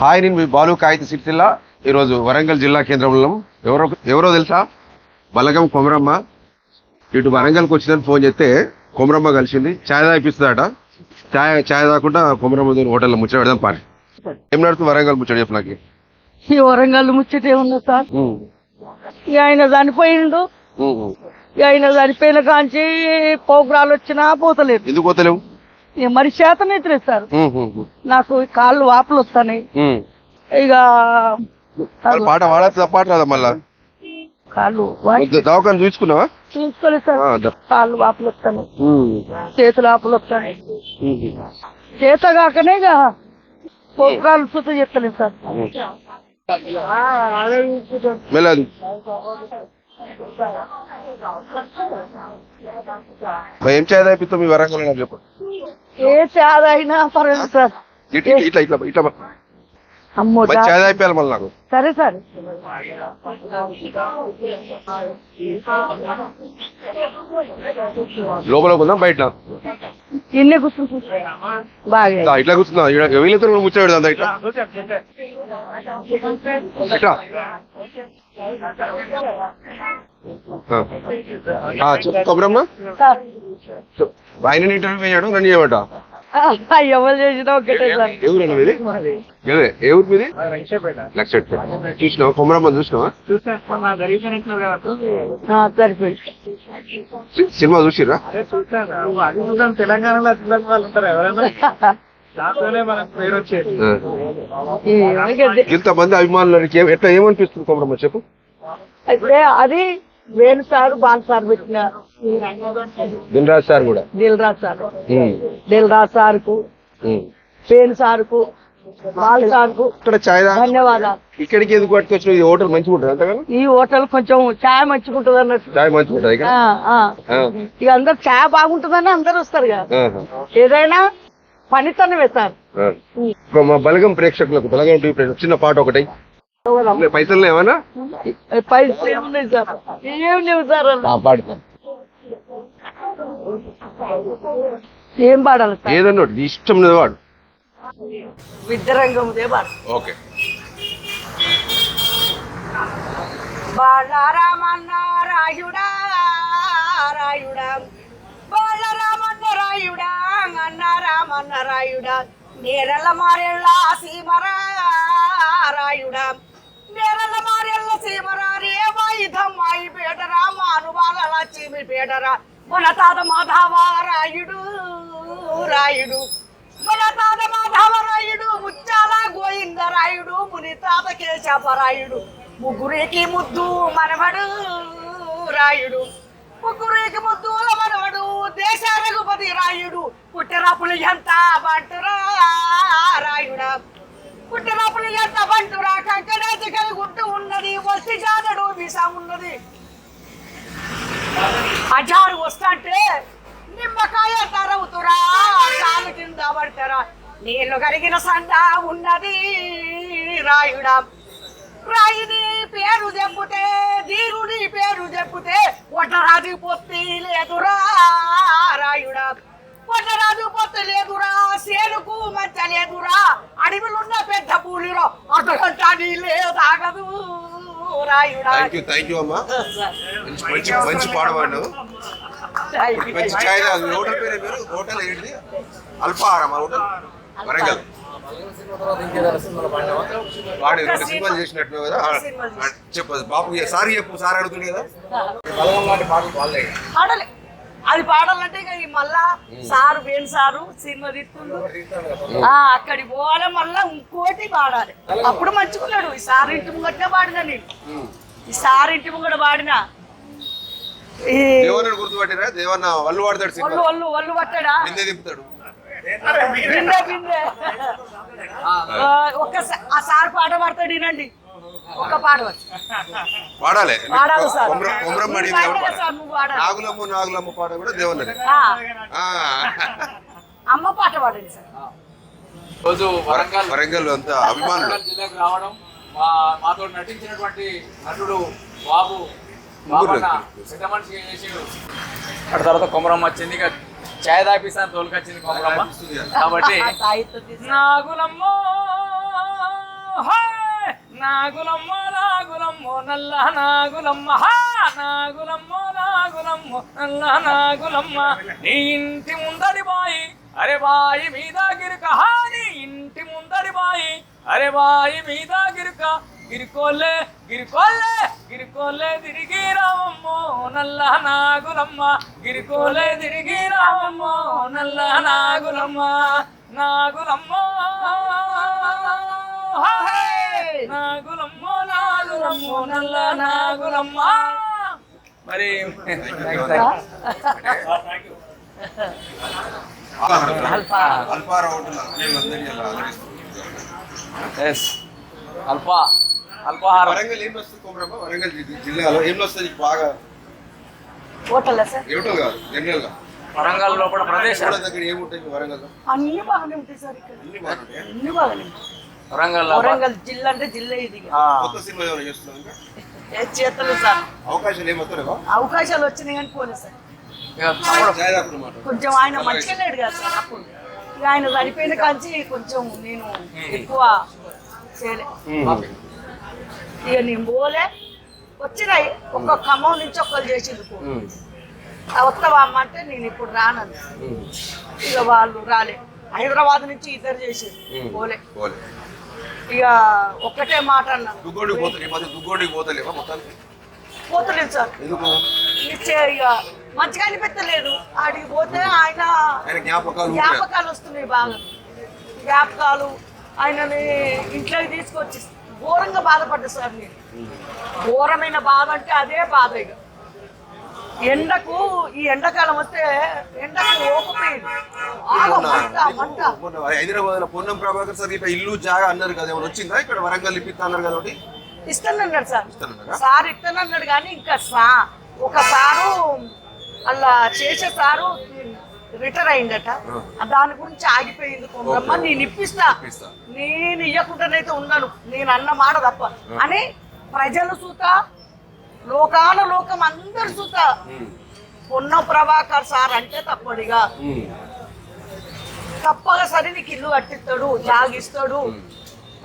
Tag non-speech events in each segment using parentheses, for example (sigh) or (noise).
Hi నేను మీ బాలు కాగిత సిరిసిల్ల. ఈరోజు వరంగల్ జిల్లా కేంద్రంలో ఎవరో ఎవరో తెలుసా? బలగం కొమరమ్మ. ఇటు వరంగల్కి వచ్చిందని ఫోన్ చేస్తే కొమరమ్మ కలిసింది. ఛాయ్ తాగిపిస్తుందట. ఛాయ్ ఛాయ్ తాగకుండా కొమరమ్మ హోటల్లో ముచ్చట పెడదాం పారి ఏం నడుతుంది వరంగల్ ముచ్చట చెప్పు నాకు. ఈ వరంగల్ ముచ్చటే ఉంది సార్? ఇక ఆయన చనిపోయిండు. ఇక ఆయన చనిపోయిన కాంచి పోగ్రాలు వచ్చినా పోతలేదు ఎందుకు పోతలేవు? మరి చేతనైతలేదు సార్ నాకు కాళ్ళు వాపులు వస్తాయి ఇక పాట పాట రాదా మళ్ళా? కాళ్ళు దవాఖాన చూసుకున్నావా చూసుకోలేదు సార్. కాళ్ళు వాపులు వస్తాయి చేతులు వాపులు వస్తాయి చేత కాకనే ఇక పోగ్రాలు సుత చెప్తలేదు సార్. మెల్లది ఏం ఛాయ్ తాగిపిస్తావు మీ వరంగల్ నాకు చెప్పు. ఏ చేద అయినా పర్వాలేదు సార్. ఇట్లా ఇట్లా ఇట్లా ఇట్లా అమ్మో ఛాయ్ తాగిపోయాలి మళ్ళీ నాకు. సరే సరే. లోపల బయట ఇన్నే కూర్చుంటు బాగా దా, ఇట్లా కూర్చుందా? వీళ్ళతో పెడదా ఇట్లా. ఇట్లా. కొబ్బరమ్మ సార్. ఆయన ఇంటర్వ్యూ అయ్యాడు నన్ను చేయబడ్డ ఆ, ఎవరు చేసినా ఒకటే సార్. ఏ ఊరు మీది? అదే ఏ ఊరు మీది? లక్ష చూసినావా? కొమరమ్మ చూసినావా? సినిమా చూసిరా తెలంగాణలో అతిథి వాళ్ళు ఉంటారు ఎవరైనా. (laughs) ఇంతమంది అభిమానులకి ఎట్లా ఏమనిపిస్తుంది కొమరమ్మ చెప్పు? అయితే అది వేణు సార్ బాల్ సార్ పెట్టిన దినరాజ్ సార్ కూడా. దిల్ రాజ్ సార్. దిల్ రాజ్ సార్కు. వేణు సార్కు బాల్ సార్కు ఇక్కడ ఛాయ్ తా- ధన్యవాదాలు. ఇక్కడికి ఎందుకు పట్టుకొచ్చిన? ఈ హోటల్ మంచిగా ఉంటుంది అంతగానో ఈ హోటల్ కొంచెం ఛాయ్ మంచిగుంటది అన్నట్టు. ఛాయ్ మంచిగా ఉంటుంది ఇక్కడ? ఆ, ఆ. ఆ. ఇక అందరు ఛాయ్ బాగుంటుందని అందరు వస్తారు కదా. ఏదైనా ఇప్పుడు మా బలగం ప్రేక్షకులకు బలగం టీవీ ప్రేక్షకులకు చిన్న పాట ఒకటి. పైసలు ఏమన్నా పైసలు ఏమున్నాయి సార్. ఏం లేవు సార్. పాడుతాను ఏం పాడాలి సార్? ఏదన్నా ఒకటి, నీ ఇష్టం ఉన్నది వాడు విద్యరంగం ఓకే. బాలరామన్న రాయుడా రాయుడా. రాయుడా అన్న రామన్న రాయుడా నేరల మారెళ్ళ సీమరా రాయుడా. నేరల మారెళ్ళ సీమరా రేవాయుధం మాయి పేటరా మానువాల లక్ష్మి పేటరా మన తాత మాధవ రాయుడు రాయుడు. మన తాత మాధవ రాయుడు ముత్యాల గోవింద రాయుడు ముని తాత కేశవరాయుడు ముగ్గురికి ముద్దు మనవడు రాయుడు. ముగ్గురికి ముద్దుల మనవడు దేశ రఘుపతి రాయుడు. పుట్టరాపులు ఎంత బంటురా రాయుడా? పుట్టరాపులు ఎంత బంటురా? కంకణేసి కలిగి గుట్టు ఉన్నది వస్తి జాతడు వీసా ఉన్నది. అజారు వస్తాంటే నిమ్మకాయ తరవుతురా కాలు కింద పడతారా? నీళ్ళు కరిగిన సండ ఉన్నది రాయుడా. రాయిని పేరు చెప్పుతే ధీరుని పేరు చెప్పుతే ఒట్టరాజు పొత్తి లేదురా రాయుడా. ఒట్టరాజు పొత్తి లేదురా సేనుకు మంచ లేదురా. అడవిలున్న పెద్ద పూలిరో అటుగంట నీళ్ళే తాగదు రాయుడా. థ్యాంక్ యూ థ్యాంక్ యూ అమ్మా. మంచి మంచి మంచి పాడవాడు మంచి ఛాయ్ తాగు. ఈ హోటల్ పేరు ఏం పేరు? హోటల్ ఏంటిది అల్పాహారం హోటల్? వరంగల్. వాడు రెండు సినిమాలు చేసినట్టు కదా. ఆ, ఆ, చెప్పు బాపు సారీ చెప్పు సార్ అడుగుతుంది కదా. పాడాలి. అది పాడాలంటే ఇక ఈ మళ్ళా సారు వేణు సారు సినిమా ఆ, అక్కడికి పోవాలి మళ్ళా ఇంకోటి పాడాలి. అప్పుడు మంచుకున్నాడు ఈ సారు ఇంటి ముంగట్నే పాడినా నేను? ఈ సారు ఇంటి ముంగట పాడినా? దేవన్న గుర్తుపట్టిరా? దేవన్న వల్లు వాడతాడు ఒళ్ళు సినిమా ఒళ్ళు ఒళ్ళు పట్టాడా? దింపుతాడు. బిందె బిందె ఆ, ఒక్క సార్ పాట పాడతాడు వినండి ఒక పాట పాడు. పాడాలి. పాడాలి సార్. నాగులమ్మ నాగులమ్మ పాట కూడా. అమ్మ పాట పాడండి సార్. రోజు వరంగల్ వరంగల్ అంతా అభిమానులు. జిల్లాకు రావడం మా మాతో నటించినటువంటి నటుడు బాబు. పెద్ద మనిషి చేసిండు తర్వాత కొమరమ్మ వచ్చింది ఛాయ్ తాపిస్తాను తోలుకొచ్చింది కొమరమ్మ కాబట్టి నాగులమ్మ! నాగులమ్మ నాగులమ్మ నల్ల నాగులమ్మ! నాగులమ్మ నాగులమ్మ నల్ల నాగులమ్మ నీ ఇంటి ముందడి బాయి అరే బాయి మీద గిరుక! నీ ఇంటి ముందడి బాయి అరే బాయి మీద గిరుక గిరికోలే గిరికోలే గిరికోలే తిరిగి రావమ్మో నల్ల నాగులమ్మ గిరికోలే తిరిగి రావమ్మో నల్ల నాగులమ్మ నాగులమ్మ హే! నాగులమ్మ నాగులమ్మ నల్ల నాగులమ్మ మరి అల్పారా ఉంటున్నారు వీళ్ళందరినీ అలా ఆదరిస్తున్నారు. ఎస్ అల్ప అల్పాహారం. వరంగల్ ఏం వస్తుంది కొమరమ్మ? వరంగల్ జిల్లాలో ఏం వస్తుంది? నీకు బాగా హోటల్ సార్? ఏమిటో కాదు జనరల్గా. వరంగల్ లోపల ప్రదేశాలు దగ్గర ఏముంటాయి వరంగల్ అన్ని బాగానే ఉంటాయి సార్ ఇక్కడ. అన్ని బాగుంటాయి అన్ని బాగానే ఉంటాయి. వరంగల్ వరంగల్ జిల్లా అంటే జిల్లా ఇది కొత్త సినిమా ఏ చేతలు సార్? అవకాశాలు అవకాశాలు వచ్చినాయి కానీ పోలే సార్. కొంచెం ఆయన మంచిగా లేడు కదా సార్ అప్పుడు ఇక ఆయన చనిపోయిన కాంచి కొంచెం నేను ఎక్కువ చేయలే. ఇక నేను పోలే. వచ్చినాయి ఒక్క ఖమ్మం నుంచి ఒక్కరు చేసింది పో. ఆ వస్తావా అమ్మ అంటే నేను ఇప్పుడు రానని. ఇక వాళ్ళు రాలే. హైదరాబాద్ నుంచి ఇద్దరు చేసింది పోలే. ఇక ఒక్కటే మాట అన్నాను పోతలేదు సార్. ఇచ్చే ఇక మంచిగా అనిపించలేదు ఆడికి పోతే ఆయన. జ్ఞాపకాలు వస్తున్నాయి బాగా. జ్ఞాపకాలు ఆయనని ఇంట్లోకి తీసుకొచ్చి ఘోరంగా బాధపడ్డా సార్ నేను. ఘోరమైన బాధ అంటే అదే బాధ ఇక. ఎండకు ఈ ఎండాకాలం వస్తే ఎండకు ఓకపోయింది హైదరాబాద్లో పొన్నం ప్రభాకర్ సార్ ఇట్లా ఇల్లు జాగా అన్నారు కదా ఏమైనా వచ్చిందా? ఇక్కడ వరంగల్ ఇప్పిస్తా అన్నారు కదా ఒకటి. ఇస్తానన్నాడు సార్? సార్ ఇస్తానన్నాడు కానీ ఇంకా సా ఒక సారు అలా చేసే సారు రిటైర్ అయిందట. దాని గురించి ఆగిపోయింది కొందమ్మ నేను ఇప్పిస్తా. నేను ఇవ్వకుండానైతే ఉన్నాను. నేను అన్న మాట తప్ప. అని ప్రజలు సూత లోకాల లోకం అందరు సూత. పొన్న ప్రభాకర్ సార్ అంటే తప్పడిగా. తప్పగా సరే నీకు ఇల్లు కట్టిస్తాడు జాగిస్తాడు.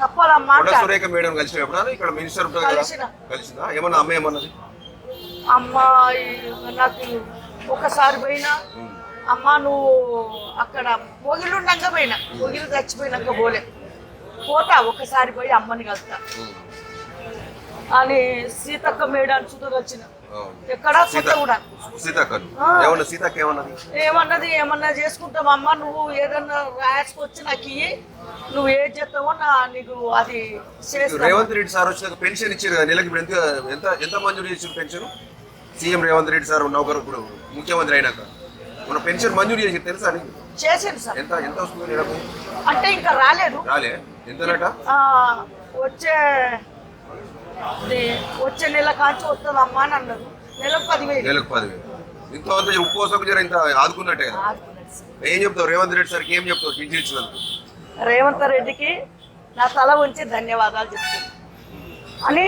తప్పదమ్మా కొండ అంటారు. సురేఖ మేడం కలిసి ఎప్పుడన్నా? ఇక్కడ మినిస్టర్ ఉంటుంది కదా. కలిసిన. కలిసిందా ఏమన్నా అమ్మ ఏమన్నది? అమ్మాయి నాకు ఒకసారి పోయినా. అమ్మ నువ్వు అక్కడ పొగిలుండగా పోయినా పొగిలు చచ్చిపోయినాక పోలే. పోతా ఒకసారి పోయి అమ్మని కలుతా అని సీతక్క మేడాన్ని వచ్చిన. అవును. ఎక్కడ కూడా సీతక్కను. ఏమన్నా సీతక్క ఏమన్నది ఏమన్నది ఏమన్నా చేసుకుంటాం అమ్మ నువ్వు ఏదన్నా రాసుకొచ్చి నాకు ఇయ్యి. నువ్వు ఏం చేస్తావో నా నీకు అది రేవంత్ రెడ్డి సార్ వచ్చినాక పెన్షన్ ఇచ్చారు నెలకి ఎంత ఎంత మంజూరు చేసారు pension? CM Revanth Reddy sir నౌకరు ఇప్పుడు ముఖ్యమంత్రి అయినాక. మన పెన్షన్ మంజూరు చేసి తెలుసా నీకు? చేసాను సార్. ఎంత ఎంత వస్తుంది నెలకు అంటే ఇంకా రాలేదు. రాలే. ఎంతనట వచ్చే వచ్చే నెల కాంచి వస్తుందమ్మా అని అన్నారు. నెలకు పదివేలు. నెలకు పదివేలు. ఇంత అంత ఉప్పు కోసం జర ఇంత ఆదుకున్నట్టే కదా. ఏం చెప్తావు? రేవంత్ రెడ్డి సార్కి ఏం చెప్తావు? ఇచ్చినందుకు రేవంత్ రెడ్డికి నా తల ఉంచి ధన్యవాదాలు చెప్తాను అని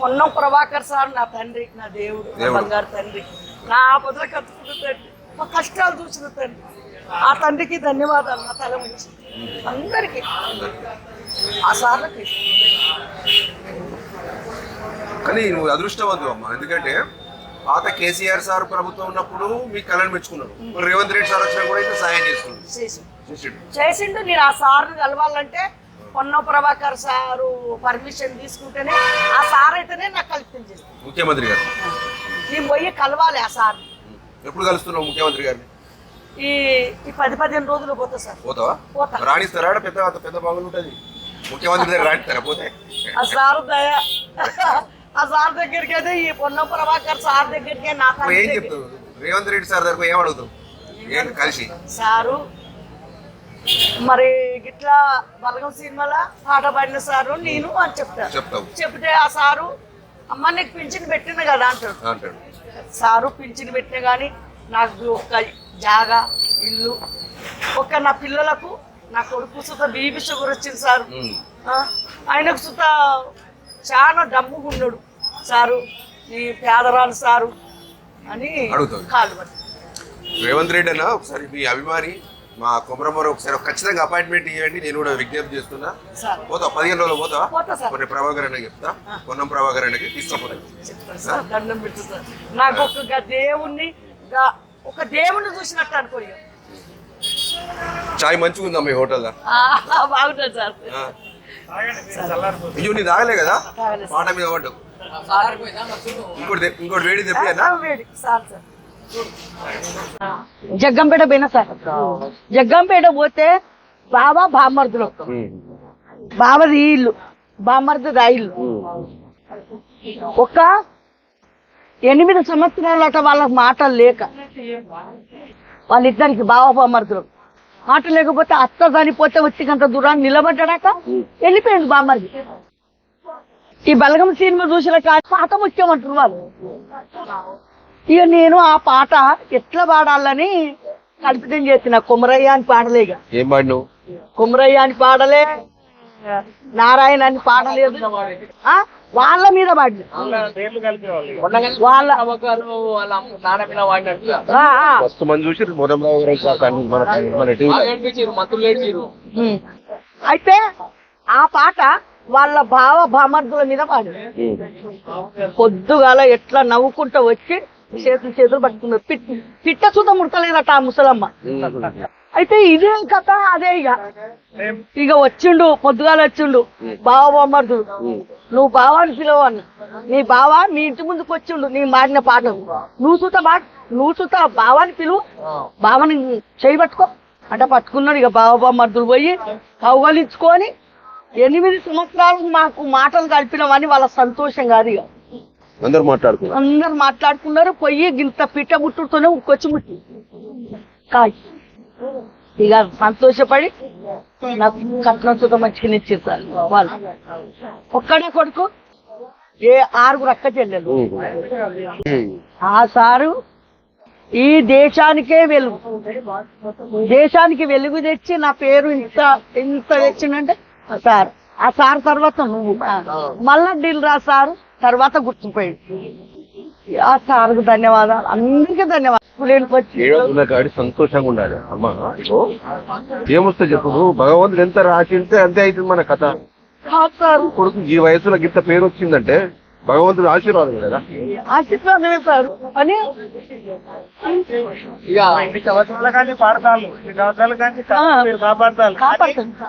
పొన్నం ప్రభాకర్ సార్ నా తండ్రి నా దేవుడు. బంగారు తండ్రి. నా ఆపదలు కట్టుకున్న తండ్రి. మా కష్టాలు చూసిన తండ్రి. ఆ తండ్రికి ధన్యవాదాలు నా తల ఉంచి అందరికీ. ఆ సార్లకి. కానీ నువ్వు అదృష్టవంతు అమ్మా. ఎందుకంటే పాత కేసీఆర్ సార్ ప్రభుత్వం ఉన్నప్పుడు మీ కళను మెచ్చుకున్నాడు. రేవంత్ రెడ్డి సార్ వచ్చినా కూడా ఇంకా సాయం చేస్తున్నాడు. చేసి చేసిండు. నేను ఆ సార్ని కలవాలంటే పొన్న ప్రభాకర్ సారు పర్మిషన్ తీసుకుంటేనే ఆ సార్ అయితేనే నాకు కల్పన చేస్తాను ముఖ్యమంత్రి గారు. నేను పోయి కలవాలి ఆ సార్ ఎప్పుడు కలుస్తున్నావు ముఖ్యమంత్రి గారిని? ఈ ఈ పది పదిహేను రోజులు పోతా సార్. పోతావా? పోతా. రాణిస్తారా? ఆడ పెద్ద అంత పెద్ద బాగులు ఉంటుంది. ముఖ్యమంత్రి దగ్గర రాణిస్తారా? పోతే? ఆ సార్ దయ. ఆ సార్ దగ్గరికి అయితే ఈ పొన్న ప్రభాకర్ సార్ దగ్గరికి నా ఏం. చెప్తావు? రేవంత్ రెడ్డి సార్ దగ్గర ఏం అడుగుతావు? ఏం కలిసి? సారు మరి గిట్లా బలగం సినిమాల పాట పాడిన సారు నేను అని చెప్తా. చెప్తావు. చెప్తే ఆ సారు అమ్మ నీకు పింఛన్ పెట్టిన కదా అంటాడు. అంటాడు. సారు పింఛన్ పెట్టిన కానీ నాకు ఒక జాగా ఇల్లు. ఒక నా పిల్లలకు నా కొడుకు సుత బీపీ షుగర్ వచ్చింది సారు. ఆయనకు సుత చాలా డమ్ముగా ఉన్నాడు సారు. ఈ పేదరాలు సారు అని. కాలు రేవంత్ రెడ్డి అన్న ఒకసారి మీ అభిమాని మా కొమరమ్మరు ఒకసారి ఖచ్చితంగా అపాయింట్మెంట్ ఇవ్వండి నేను కూడా విజ్ఞప్తి చేస్తున్నా. సార్. పోతా పదిహేను రోజులు పోతా. పోతా సార్. కొన్ని ప్రభాకర్ అన్నకి చెప్తా. పొన్నం ప్రభాకర్ అన్నకి తీసుకుపోతా. నాకు ఒక దేవుణ్ణి ఒక దేవుణ్ణి చూసినట్టు అనుకోయ్య చాయ్ మంచిగా ఉందా మీ హోటల్ బాగుంటుంది సార్. అయ్యో నీ తాగలే కదా? పాట మీద పడ్డు. ఇంకోటి ఇంకోటి వేడి తెప్పి అన్న వేడి. Sir sir. జగ్గంపేట పోయినా సార్. జగ్గంపేట పోతే బాబా బామ్మర్దులు బాబాది ఇల్లు బామ్మర్ది ఆ ఇల్లు. ఒక ఎనిమిది సంవత్సరాలట వాళ్ళకి మాటలు లేక వాళ్ళిద్దరికి బావ బామ్మర్దులు. మాట లేకపోతే అత్త చనిపోతే వచ్చి దూరాన్ని నిలబడ్డాక వెళ్ళిపోయింది బామ్మర్ది. ఈ బలగం సినిమా చూసిన కానీ పాట ముఖ్యమంటారు వాళ్ళు. ఇక నేను ఆ పాట ఎట్లా పాడాలని కల్పితం చేసిన కుమరయ్య అని పాడలేక ఏం పాడినావు? కుమరయ్య అని పాడలే నారాయణ అని పాడలేదు ఆ? వాళ్ళ మీద పాడి వాళ్ళ. అయితే ఆ పాట వాళ్ళ భావ భామర్దుల మీద పాడు పొద్దుగాల ఎట్లా నవ్వుకుంటూ వచ్చి చేతులు చేతులు పట్టుకున్నారు. పిట్ పిట్ట చూత ముడతలేదట ఆ ముసలమ్మ. అయితే ఇదే కథ అదే ఇక. ఇక వచ్చిండు పొద్దుగాల వచ్చిండు. బావ బామర్దుడు నువ్వు బావాని పిలవన్న నీ బావ నీ ఇంటి ముందుకు వచ్చిండు నీ మాడిన పాట నువ్వు చూత బా నువ్వు చూత బావాని పిలువు. బావని చేయి పట్టుకో. అంటే పట్టుకున్నాడు ఇక బావ బామర్దులు పోయి కౌగలించుకొని ఎనిమిది సంవత్సరాలు మాకు మాటలు కలిపినవని వాళ్ళ సంతోషం కాదు ఇక. అందరు మాట్లాడుకున్నారు. అందరు మాట్లాడుకున్నారు పొయ్యి గింత పిట్ట ముట్టుతోనే ఉక్కొచ్చి ముట్టి. కాయ్. ఇక సంతోషపడి నాకు కట్నం సుత మంచిగా ఇచ్చేసారు వాళ్ళు. ఒక్కడే కొడుకు ఏ ఆరుగురు అక్క చెల్లెలు. ఆ సారు ఈ దేశానికే వెలుగు. దేశానికి వెలుగు తెచ్చి నా పేరు ఇంత ఇంత తెచ్చిందంటే సార్. ఆ సార్ తర్వాత నువ్వు. మళ్ళా ఢిల్ రా సారు. తర్వాత గుర్తుపోయాడు ఆ సార్కు ధన్యవాదాలు. అందరికీ ధన్యవాదాలు. స్టూడెంట్కి వచ్చి సంతోషంగా ఉండాలి. అమ్మా ఏమొస్తా చెప్పు? భగవంతుడు ఎంత రాసి ఉంటే అంతే అవుతుంది మన కథ. కొడుకు ఈ వయసులో ఇంత పేరు వచ్చిందంటే భగవంతుడు ఆశీర్వాదం కదా ఆశీర్వాదమే సార్. అని ఇన్ని సంవత్సరాల కానీ పాడతాను ఇన్ని సంవత్సరాల కానీ మీరు కాపాడుతుంది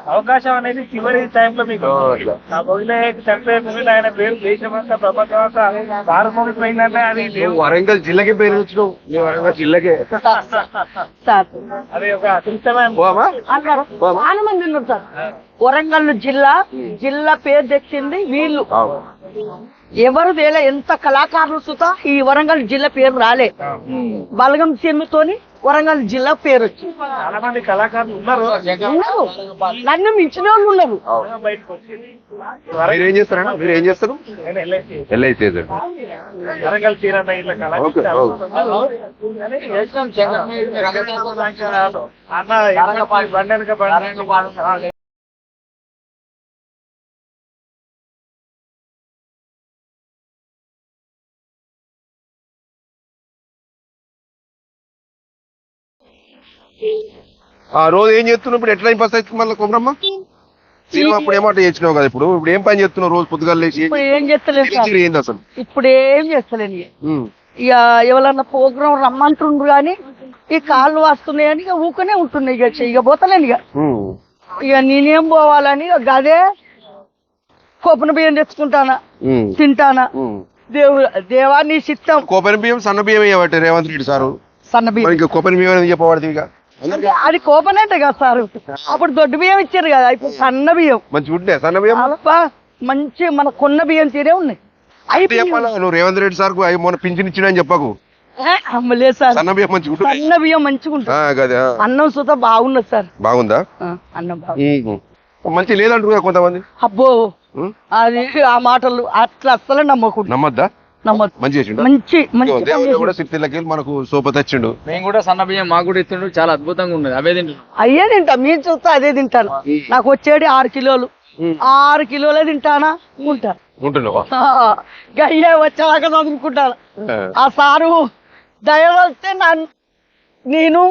అవకాశం అనేది చివరి టైంలో మీకు. ఆ బొగిలే చనిపోయే ముందు ఆయన పేరు దేశమంతా ప్రపంచం అంతా పారిపోయిపోయిందంటే అది వరంగల్ జిల్లాకే పేరు వచ్చినావు నీ వరంగల్ జిల్లాకే. సార్. అది ఒక అదృష్టమైన సార్. వరంగల్ జిల్లా జిల్లా పేరు తెచ్చింది వీళ్ళు. ఎవరు తేలే ఎంత కళాకారులు సుతా ఈ వరంగల్ జిల్లా పేరు రాలే. బలగం సినిమాతోని వరంగల్ జిల్లా పేరు వచ్చింది. చాలా మంది కళాకారులు ఉన్నారు. ఉన్నారు. నన్ను మించిన వాళ్ళు ఉన్నారు. బయటకు వచ్చింది. మీరు ఏం చేస్తారన్నా మీరు ఏం చేస్తారు? నేను ఎల్ఐసి ఎల్ఐసి వరంగల్ తీరన్న ఆ రోజు ఏం చేస్తున్నావు? ఇప్పుడు ఎట్లా ఇంపస్ అవుతుంది మళ్ళీ కొమరమ్మ? సినిమా అప్పుడు ఏమాట చేసినావు కదా ఇప్పుడు? ఇప్పుడు ఏం పని చేస్తున్నావు రోజు పొద్దుగాల లేచి? ఇప్పుడు ఏం చేస్తలేదు ఏంది అసలు? ఇప్పుడు ఏం చేస్తలేను ఇక. ఎవరన్నా ప్రోగ్రాం రమ్మంటుండ్రు కానీ ఈ కాళ్ళు వస్తున్నాయని ఇక ఊకనే ఉంటున్నాయి ఇక ఇక పోతలేను ఇక. ఇక నేనేం పోవాలని ఇక గదే కొప్పన బియ్యం తెచ్చుకుంటానా. తింటానా. దేవు దేవా నీ చిత్తం. కోపన బియ్యం సన్న బియ్యం రేవంత్ రెడ్డి సారు? సన్న బియ్యం ఇంకా కోపన బియ్యం అనేది చెప్పబడుతుంది ఇక? అంటే అది కోపనంటే కదా సారు. అప్పుడు దొడ్డు బియ్యం ఇచ్చారు కదా ఇప్పుడు సన్న బియ్యం. మంచి ఉంటే సన్న బియ్యం? అబ్బా, మంచి మన కొన్న బియ్యం తీరే ఉన్నాయి. చెప్పాలా నువ్వు రేవంత్ రెడ్డి సార్ మొన్న పింఛన్ ఇచ్చినని చెప్పకు. అమ్మలేదు సార్. సన్న బియ్యం మంచి ఉంటుంది సన్న బియ్యం మంచిగా ఉంటుంది. కదా అన్నం సుత బాగున్నది సార్. బాగుందా? అన్నం బాగుంది. మంచి లేదంటారు కొంతమంది. అబ్బో. అది ఆ మాటలు అట్లా అస్సలు నమ్మకూడదు. నమ్మద్దు? మంచి మంచి మనకు సోపతి వచ్చిండు మేము కూడా సన్న బియ్యం మాకు కూడా చాలా అద్భుతంగా ఉన్నది. అవే అయ్యే తింటా మీరు చూస్తే అదే తింటాను. నాకు వచ్చేది ఆరు కిలోలు. ఆరు కిలోలే తింటానా? ఉంటా. ఉంటున్నావా? అయ్యే వచ్చేదాకా చదువుకుంటాను. ఆ. సారు దయ వస్తే నా నేను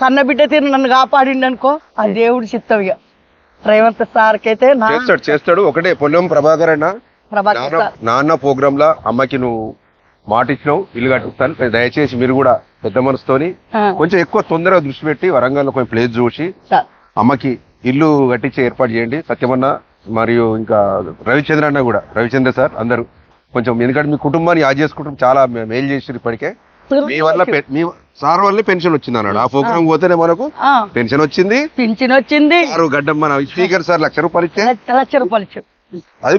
కన్న బిడ్డ తీరు నన్ను కాపాడిండు అనుకో ఆ దేవుడు చిత్తం ఇక రేవంత్ సార్కి అయితే నా చేస్తాడు చేస్తాడు. ఒకటే పొన్నం ప్రభాకర్ అన్న. ప్రభాకర్ నాన్న ప్రోగ్రామ్ లా అమ్మకి నువ్వు మాట ఇచ్చినావు ఇల్లు కట్టిస్తాను దయచేసి మీరు కూడా పెద్ద మనసుతోని కొంచెం ఎక్కువ తొందరగా దృష్టి పెట్టి వరంగల్ కొంచెం ప్లేస్ చూసి అమ్మకి ఇల్లు కట్టించే ఏర్పాటు చేయండి. సత్యమన్న మరియు ఇంకా రవిచంద్ర అన్న కూడా. రవిచంద్ర సార్ అందరూ కొంచెం ఎందుకంటే మీ కుటుంబాన్ని యాడ్ చేసుకుంటాం చాలా మేలు చేసి ఇప్పటికే. మీ వల్ల మీ సార్ వల్లే పెన్షన్ వచ్చింది అన్నాడు. ఆ ప్రోగ్రామ్ పోతేనే మనకు పెన్షన్ వచ్చింది. పింఛన్ వచ్చింది. గడ్డం మన స్పీకర్ సార్ లక్ష రూపాయలు ఇస్తే లక్ష రూపాయలు ఇచ్చాడు అది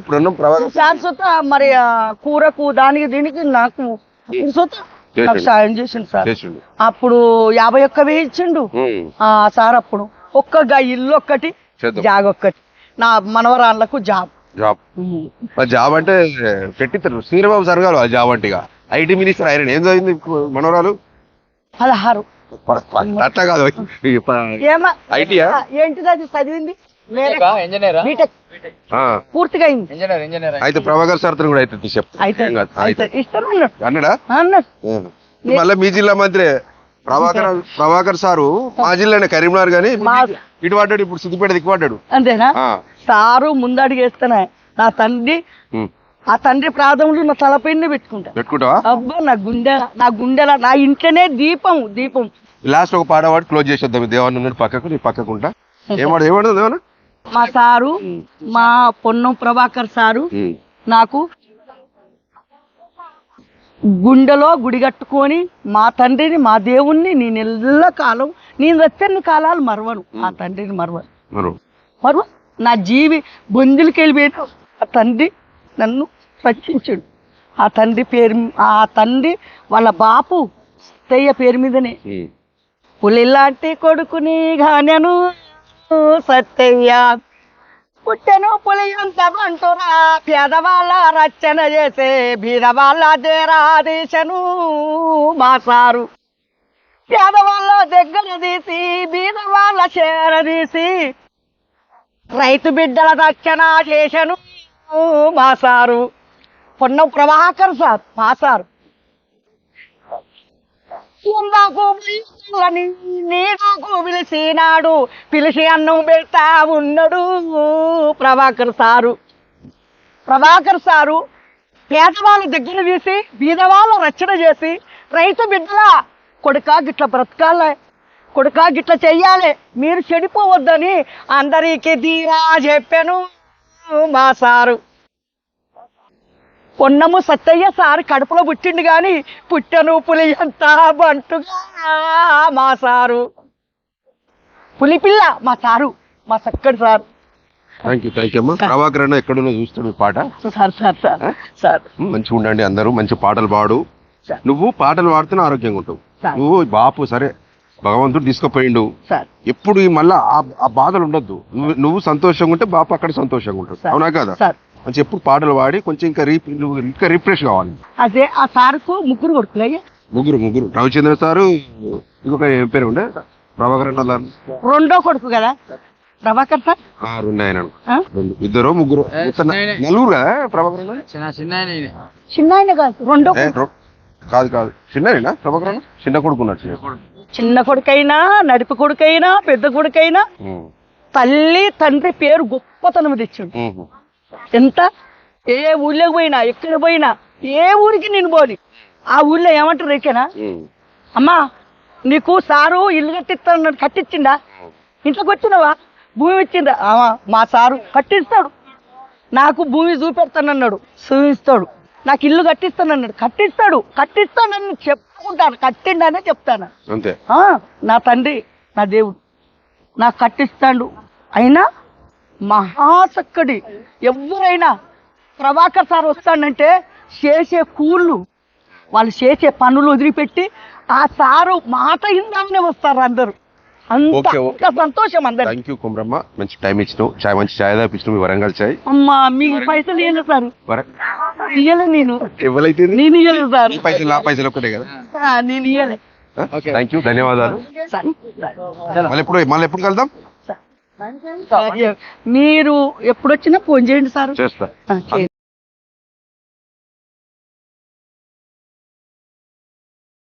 సార్ సుత మరి కూరకు దానికి దీనికి నాకు నాకు. సాయం చేసిండు సార్. అప్పుడు యాభై ఒక్క ఉమ్, ఆ సార్ అప్పుడు ఒక్క ఇల్లు ఒక్కటి జాగ్ ఒక్కటి. నా మనవరాళ్ళకు జాబ్. జాబ్. జాబ్ అంటే పెట్టిస్తారు శ్రీరాబాబు సార్ గారు ఆ జాబ్ అంటే ఇక ఐటీ మినిస్టర్ ఆయన ఏం చదివింది మనవరాలు? పదహారు. అట్లా కాదు. ఏంటిది అది చదివింది? ఇంజనీర్ బీటెక్ ఆ, పూర్తిగా అయింది. ఇంజనీర్ ఇంజనీర్ అయితే ప్రభాకర్ సార్తో కూడా అయితే అన్నాడు. అన్నడా? మళ్ళీ మీ జిల్లా మంత్రి ప్రభాకర్ ప్రభాకర్ సారు మా జిల్లానే కరీంనగర్ గానీ ఇటు పడ్డాడు ఇప్పుడు సిద్దిపేట దిక్కు పడ్డాడు అంతేనా? ఆ, సారు ముందడిగేస్తానే నా తండ్రి. ఆ తండ్రి ప్రాధములు నా తలపైన పెట్టుకుంటా. పెట్టుకుంటావా? అబ్బా నా గుండె నా గుండెల నా ఇంట్లోనే దీపం దీపం. లాస్ట్ ఒక పాట పాడి క్లోజ్ చేసేద్దాం. దేవన్ ఉన్నాడు పక్కకు నీ పక్కకుంటా ఏమాడు ఏమాడు దేవన్ మా సారు మా పొన్నం ప్రభాకర్ సారు నాకు గుండెలో గుడి కట్టుకొని మా తండ్రిని మా దేవుణ్ణి నేను ఎల్ల కాలం నేను వచ్చని కాలాలు మరవను. ఆ తండ్రిని మరవను. మరి. మరవ నా జీవి బొందులకి వెళ్ళిపోయాడు ఆ తండ్రి నన్ను రక్షించాడు. ఆ తండ్రి పేరు ఆ తండ్రి వాళ్ళ బాపు తెయ్య పేరు మీదనే. పులిలాంటి కొడుకుని గానెను సత్తయ్య పుట్టెను పులియంత పేదవాళ్ళ రచన చేసే బీదవాళ్ళ దేరాదేశను మా సారు పేదవాళ్ళ దగ్గర తీసి బీదవాళ్ళ చేరదీసి రైతు బిడ్డల రక్షణ చేశను మా సారు పొన్నం ప్రభాకర్ సార్ మా సారు ఇందాకు పిలిచిలని నీకు పిలిచినాడు పిలిచి అన్నం పెడతా ఉన్నాడు ప్రభాకర్ సారు. ప్రభాకర్ సారు పేదవాళ్ళ దగ్గర తీసి బీదవాళ్ళ రచన చేసి రైతు బిడ్డల కొడుకా గిట్ల బ్రతకాలే కొడుకా గిట్ల చెయ్యాలి మీరు చెడిపోవద్దని అందరికీ తీరా చెప్పాను మా సారు. పొన్నము సత్తయ్య సార్ కడుపులో పుట్టిండు గాని పుట్టను పులి అంతా బంటుగా మా సారు. పులిపిల్ల మా సారు మా sir. Thank you thank you అమ్మా. ప్రభాకర్ అన్న ఎక్కడున్నా చూస్తాడు ఈ పాట. Sir sir sir sir. మంచిగా ఉండండి అందరూ మంచి పాటలు పాడు. నువ్వు పాటలు పాడుతూనే ఆరోగ్యంగా ఉంటావు. నువ్వు బాపు సరే భగవంతుడు తీసుకుపోయిండు. సార్. ఎప్పుడు మళ్ళా ఆ- బాధలు ఉండొద్దు. నువ్వు నువ్వు సంతోషంగా ఉంటే బాపు అక్కడ సంతోషంగా ఉంటాడు. అవునా కదా? మంచి ఎప్పుడు పాటలు పాడి కొంచెం ఇంకా రీ ఇంకా రిఫ్రెష్ కావాలి. అదే ఆ సార్కు ముగ్గురు కొడుకులయ్యా ముగ్గురు ముగ్గురు. రవిచంద్ర సారు ఇంకొక ఏం పేరు ఉండే? ప్రభాకర్ అన్న రెండో కొడుకు కదా? ప్రభాకర్ సార్? రెండు ఆయన ఇద్దరు ముగ్గురు. చిన్న. నలుగురు కదా ప్రభాకర్ చిన్న చిన్న ఆయన. చిన్న కాదు రెండో కాదు కాదు. చిన్ననా ప్రభాకర్ చిన్న కొడుకున్నాడు చిన్న చిన్న కొడుకైనా నడిపి కొడుకైనా పెద్ద కొడుకైనా తల్లి తండ్రి పేరు గొప్పతనం తెచ్చిండు. ఎంత? ఏ ఊళ్ళోకి పోయినా ఎక్కడ పోయినా ఏ ఊరికి నేను పోని. ఆ ఊళ్ళో ఏమంటారు ఉమ్. అమ్మా నీకు సారు ఇల్లు కట్టిస్తాడు కట్టించిండా ఇంట్లోకి వచ్చినావా? భూమి ఇచ్చిందా? మా సారు కట్టిస్తాడు. నాకు భూమి చూపెడతానన్నాడు చూపిస్తాడు. నాకు ఇల్లు కట్టిస్తానన్నాడు కట్టిస్తాడు కట్టిస్తానని చెప్పుకుంటాను. కట్టిండనే చెప్తాను. అంతే. ఆ, నా తండ్రి నా దేవుడు. నాకు కట్టిస్తాడు. అయినా మహాచక్కడి ఎవరైనా ప్రభాకర్ సార్ వస్తాడంటే చేసే కూళ్ళు వాళ్ళు చేసే పనులు వదిలిపెట్టి ఆ సారు మాట ఇందామనే వస్తారు అందరూ. అంత సంతోషం అందరు థ్యాంక్ యూ కుమ్రమ్మ. మంచి టైం ఇచ్చినావు. చాయ్ మంచి చాయ్ మీ వరంగల్ చాయ్. అమ్మా మీకు పైసలు ఇయ్యలే సార్. వర ఇయ్యలే నేను. ఎవరైతే నేను ఇయ్యలేదు సార్. పైసలు నా పైసలు ఒకటే కదా? ఆ, నేను ఇయ్యలే. థ్యాంక్ యూ ధన్యవాదాలు. సార్. మళ్ళీ ఎప్పుడు మళ్ళీ ఎప్పుడు కలుద్దాం? మీరు ఎప్పుడు వచ్చినా ఫోన్ చేయండి సార్. చేస్తా.